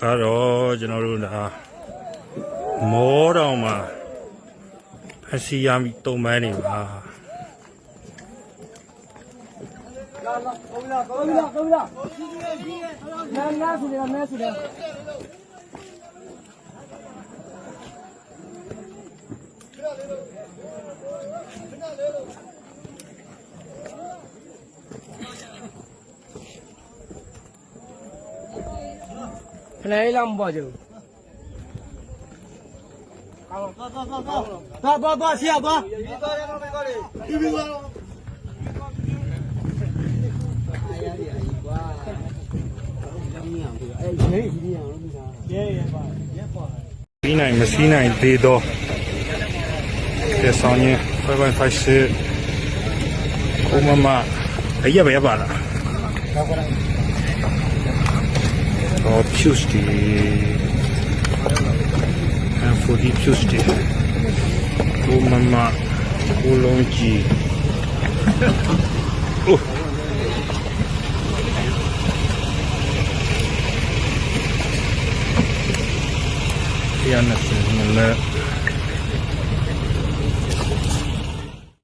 ကတော့ကျွန်တော်တို့ဒါမောတောင်မှာဖက်စီရမီတုံပန်းနေပါကောင်းလားကောင်းလားကောင်းလားနာနာဆိုတယ်မဲဆိုတယ်ခလေးလာမပေါ်ကြဘူး သွားသွားသွားသွားသွားသွားဆရာသွားပြီးသွားတယ်တော့ပြီးသွားတယ်ပြီးပြီးသွားတော့ပြီးနိုင်မစီးနိုင်သေးတော့ကဲဆောင်ရင်5.5ရှစ်ကိုမမအရက်ပဲရပါလား တော့ဖြူစတီအဖူဒီဖြူစတီကိုမ